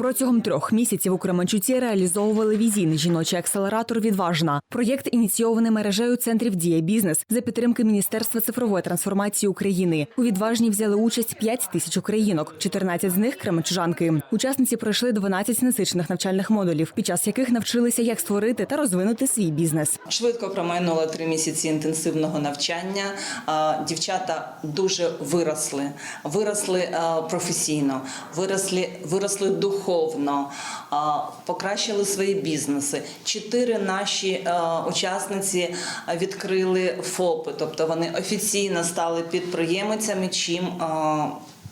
Протягом трьох місяців у Кременчуці реалізовували візійний жіночий акселератор Відважна. Проєкт ініційований мережею центрів Дія бізнес за підтримки Міністерства цифрової трансформації України. У відважній взяли участь 5 тисяч українок, 14 з них кременчужанки. Учасниці пройшли 12 насичених навчальних модулів, під час яких навчилися, як створити та розвинути свій бізнес. Швидко промайнуло три місяці інтенсивного навчання. Дівчата дуже виросли, виросли професійно, виросли, виросли духовно, а, покращили свої бізнеси. Чотири наші учасниці відкрили ФОПи, тобто вони офіційно стали підприємицями, чим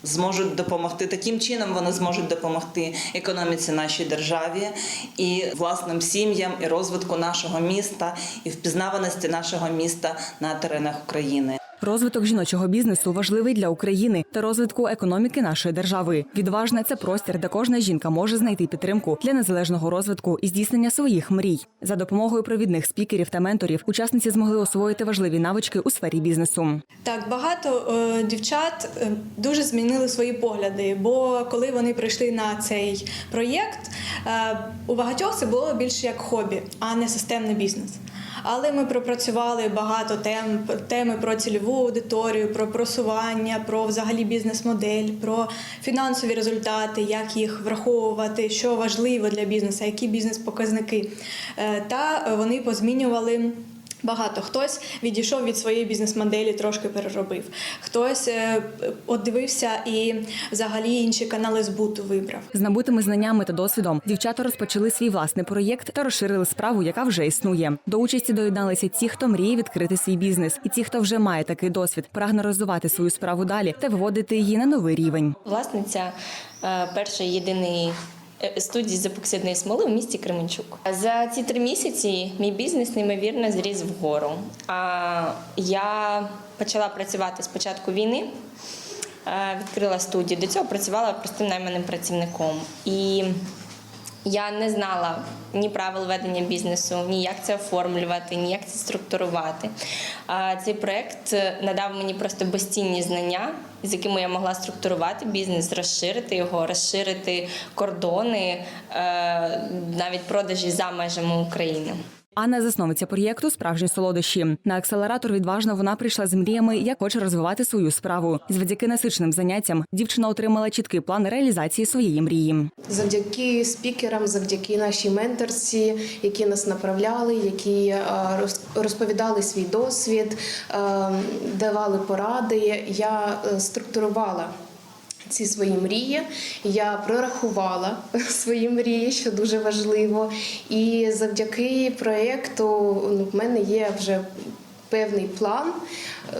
зможуть допомогти таким чином. Вони зможуть допомогти економіці нашій державі і власним сім'ям, і розвитку нашого міста, і впізнаваності нашого міста на теренах України. Розвиток жіночого бізнесу важливий для України та розвитку економіки нашої держави. Відважне це простір, де кожна жінка може знайти підтримку для незалежного розвитку і здійснення своїх мрій. За допомогою провідних спікерів та менторів учасниці змогли освоїти важливі навички у сфері бізнесу. Так, багато е, дівчат е, дуже змінили свої погляди, бо коли вони прийшли на цей проєкт, е, у багатьох це було більше як хобі, а не системний бізнес. Але ми пропрацювали багато тем, теми про цільову аудиторію, про просування, про взагалі бізнес-модель, про фінансові результати, як їх враховувати, що важливо для бізнесу, які бізнес-показники. Е, Та вони позмінювали. Багато хтось відійшов від своєї бізнес-моделі, трошки переробив. Хтось е, от дивився і взагалі інші канали збуту вибрав. З набутими знаннями та досвідом дівчата розпочали свій власний проєкт та розширили справу, яка вже існує. До участі доєдналися ті, хто мріє відкрити свій бізнес, і ті, хто вже має такий досвід, прагне розвивати свою справу далі та виводити її на новий рівень. власниця е, першої єдиної е, студії з смоли в місті Кременчук. За ці три місяці мій бізнес неймовірно зріс вгору. А я почала працювати з початку війни. е, Відкрила студію. До цього працювала простим найманим працівником. І я не знала ні правил ведення бізнесу, ні як це оформлювати, ні як це структурувати. А Цей проект надав мені просто безцінні знання, з якими я могла структурувати бізнес, розширити його, розширити кордони, е, навіть продажі за межами України. Анна засновниця проєкту Справжні солодощі. На акселератор відважно вона прийшла з мріями, як хоче розвивати свою справу. Завдяки насиченим заняттям дівчина отримала чіткий план реалізації своєї мрії. Завдяки спікерам, завдяки нашій менторці, які нас направляли, які е, розповідали свій досвід, е, давали поради. Я е, структурувала. Ці свої мрії я прорахувала свої мрії, що дуже важливо. І завдяки проєкту ну, в мене є вже певний план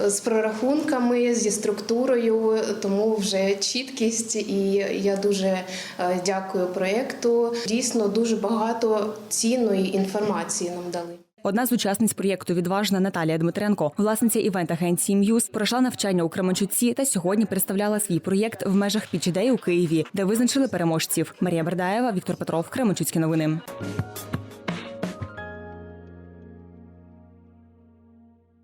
е, з прорахунками, зі структурою, тому вже чіткість, і я дуже е, дякую проєкту. Дійсно, дуже багато цінної інформації нам дали. Одна з учасниць проєкту Відважна Наталія Дмитренко, власниця івент-агенції М'юз, пройшла навчання у Кременчуці та сьогодні представляла свій проєкт в межах Пічідей у Києві, де визначили переможців. Марія Бердаєва, Віктор Петров, Кременчуцькі новини.